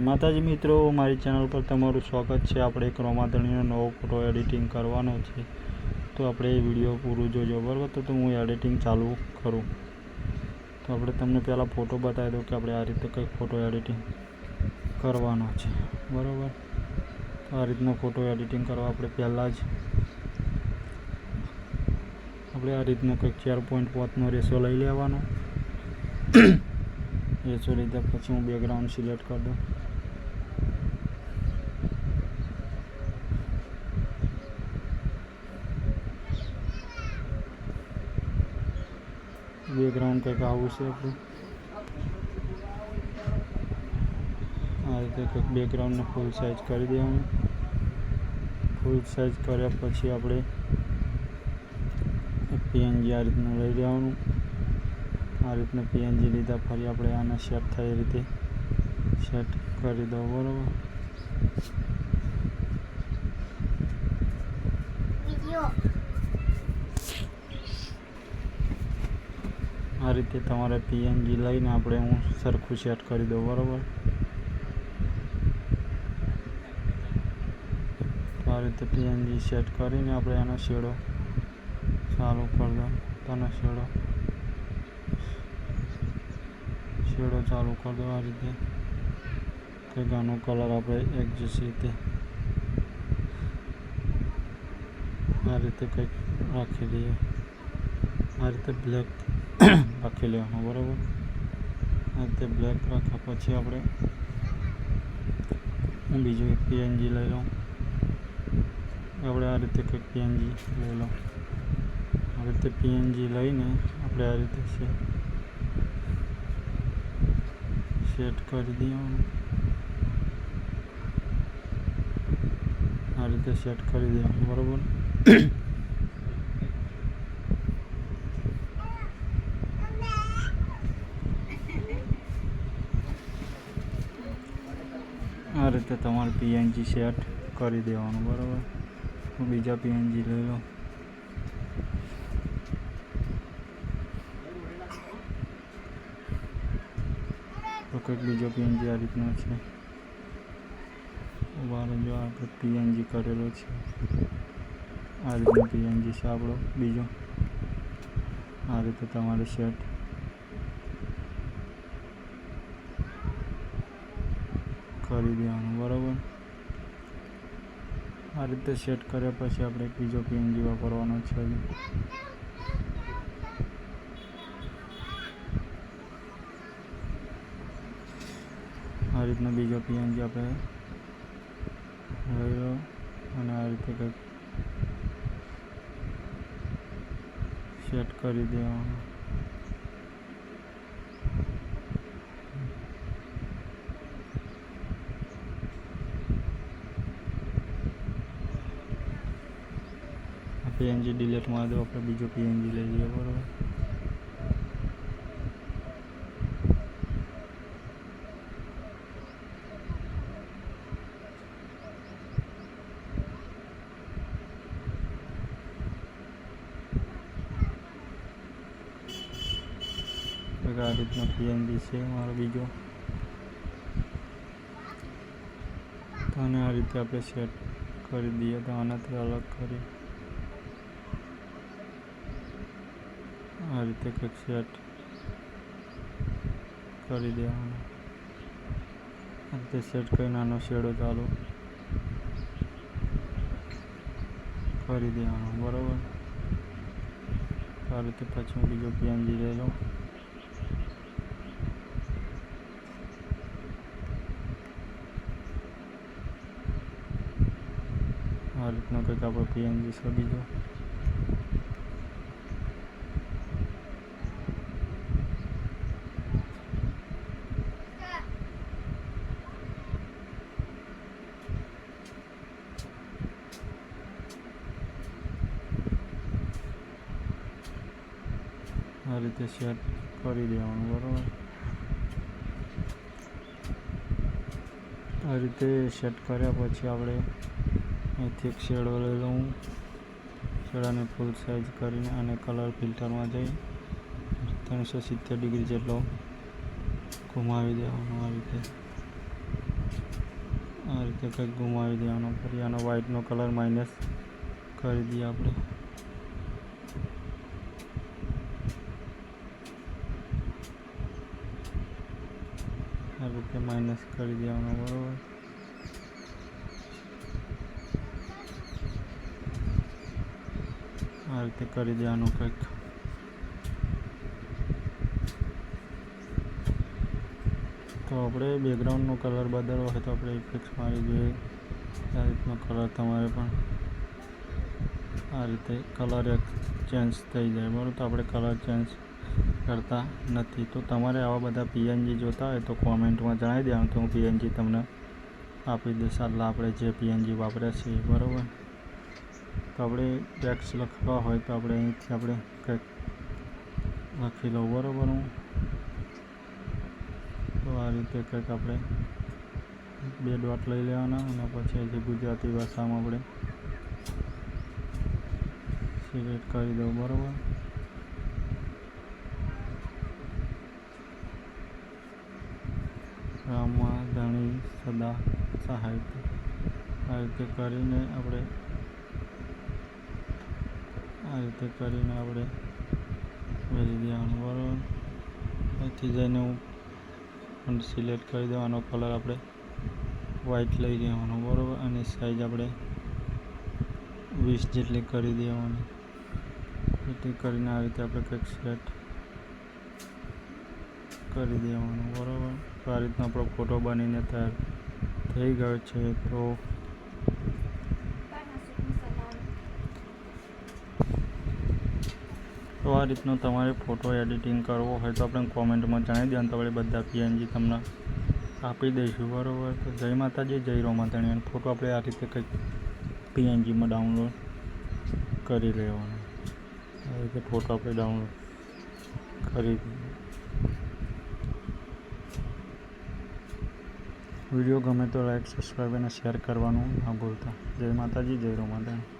માતાજી મિત્રો, મારી ચેનલ પર તમારું સ્વાગત છે. આપણે એક રોમાધણીનો નવો ફોટો એડિટિંગ કરવાનો છે. તો આપણે વીડિયો પૂરું જોજો, બરાબર? તો હું એડિટિંગ ચાલુ કરું. તો આપણે તમને પહેલાં ફોટો બતાવી દઉં કે આપણે આ રીતે કંઈક ફોટો એડિટિંગ કરવાનો છે. બરાબર? આ રીતનો ફોટો એડિટિંગ કરવા આપણે પહેલાં જ આપણે આ રીતનો કંઈક ચાર પોઈન્ટ પાંચનો રેશો લઈ લેવાનો. રેશો લીધા પછી હું બેકગ્રાઉન્ડ સિલેક્ટ કરી દઉં. બેકગ્રાઉન્ડ કંઈક આવું છે આપણું? આ રીતે કંઈક બેકગ્રાઉન્ડને ફૂલ સાઇઝ કરી દેવાનું ફૂલ સાઇઝ કર્યા પછી આપણે પીએનજી આ રીતનું લઈ લેવાનું. આ રીતનું પીએનજી લીધા ફરી આપણે આને સેટ થાય એ રીતે સેટ કરી દો બરાબર? આ રીતે તમારે પીએનજી લઈને આપણે હું સરખું સેટ કરી દઉં, બરાબર? આ રીતે પીએનજી સેટ કરીને આપણે આનો શેડો ચાલુ કરી દો તને શેડો. શેડો ચાલુ કરી દો આ રીતે. કંઈક આનો કલર આપણે એડજસ્ટ રીતે. આ રીતે કંઈક રાખી દઈએ. આ રીતે બ્લેક રાખી લેવાનો બરાબર. આ રીતે બ્લેક રાખ્યા પછી આપણે હું બીજું એક પીએનજી લઈ લઉં. આપણે આ રીતે કંઈક પીએનજી લઈ લઉં. આ રીતે પીએનજી લઈને આપણે આ રીતે છે. સેટ કરી દેવાનું. આ રીતે સેટ કરી દેવાનું, બરાબર? રીતે તમારે પીએનજી સેટ કરી દેવાનું, બરાબર? બીજા પીએનજી લઈ લો તો કંઈક બીજો પીએનજી આ રીતનો છે. વારે જો આપણે પીએનજી કરેલો છે. આ રીતનો પીએનજી છે આપણો, બીજો. આ રીતે તમારે સેટ કરી દેવાનું, બરાબર? આ રીતે સેટ કર્યા પછી આપણે એક બીજો પીએનજી વાપરવાનો છે. આ રીતનો બીજો પીએનજી આપણે લો અને આ રીતે કંઈક સેટ કરી દેવાનું આ પીએનજી ડિલેટ મારી દો આપણે બીજો પીએનજી લઈ લઈએ, બરાબર? આ રીતનો પીએનજી છે, મારો બીજો. આને આ રીતે આપણે સેટ કરી દઈએ, તો આનાથી અલગ કરી. આ રીતે કંઈક સેટ કરી દેવાનો. આ રીતે સેટ કરી નાનો શેડો ચાલુ કરી દેવાનો, બરાબર? આ રીતે પછી હું બીજો પીએનજી લઈ લઉં આ રીતનો કંઈક આપણો પીએનજી છે બીજો. આ રીતે સેટ કરી દેવાનું, બરાબર? આ રીતે સેટ કર્યા પછી આપણે અહીંથી એક શેડો લઈ લઉં. શેડાને ફૂલ સાઇઝ કરીને અને કલર ફિલ્ટરમાં જઈ ત્રણસો સિત્તેર ડિગ્રી જેટલો ઘુમાવી દેવાનો આ રીતે. આ રીતે કંઈક ગુમાવી દેવાનો. ફરી આનો વ્હાઇટનો કલર માઇનસ કરી દઈએ આપણે. આ રીતે માઇનસ કરી દેવાનો, બરાબર? આ રીતે કરી દેવાનું કંઈક. તો આપણે બેકગ્રાઉન્ડનો કલર બદલવો હોય તો આપણે ઇફેક્ટ મારી જોઈએ. આ રીતનો કલર તમારે પણ આ રીતે કલર ચેન્જ થઈ જાય. બરાબર? તો આપણે કલર ચેન્જ કરતા નથી. તો તમારે આવા બધા પીએનજી જોતા હોય તો કોમેન્ટમાં જણાવી દેવાનું તો હું પીએનજી તમને આપી દઈશ. આટલા આપણે જે પીએનજી વાપર્યા છે એ બરાબર. તો આપણે ટેક્સ લખવા હોય તો આપણે અહીંથી આપણે કંઈક લખી લઉં. બરાબર હું? તો આ રીતે કંઈક આપણે બે ડોટ લઈ લેવાના અને પછી જે ગુજરાતી ભાષામાં આપણે સિલેક્ટ કરી દઉં. બરાબર? રામા ધણી સદા સહાય આ રીતે કરીને આપણે આ રીતે કરીને આપણે વેરી દેવાનું બરાબર અહીંથી જઈને હું સિલેક્ટ કરી દેવાનો કલર આપણે વ્હાઈટ લઈ લેવાનો બરાબર? અને સાઈઝ આપણે વીસ જેટલી કરી દેવાની. એટલી કરીને આ રીતે આપણે કંઈક સેટ કરી દેવાનું, બરાબર? તો આ રીતનો આપણો ફોટો બનીને તૈયાર થઈ ગયો છે તો તો આ રીતનો તમારે ફોટો એડિટિંગ કરવો હોય તો આપણે કોમેન્ટમાં જણાવી દેવાનું, તો આપણે બધા પીએનજી તમને આપી દઈશું, બરાબર? તો જય માતાજી, જય રોમાતાણી અને ફોટો આપણે આ રીતે કંઈક પીએનજીમાં ડાઉનલોડ કરી લેવાનો. આ રીતે ફોટો આપણે ડાઉનલોડ કરી વીડિયો ગમે તો લાઈક સબસ્ક્રાઈબ અને શેર કરવાનું ના ભૂલતા. જય માતાજી જય રોમાતાણી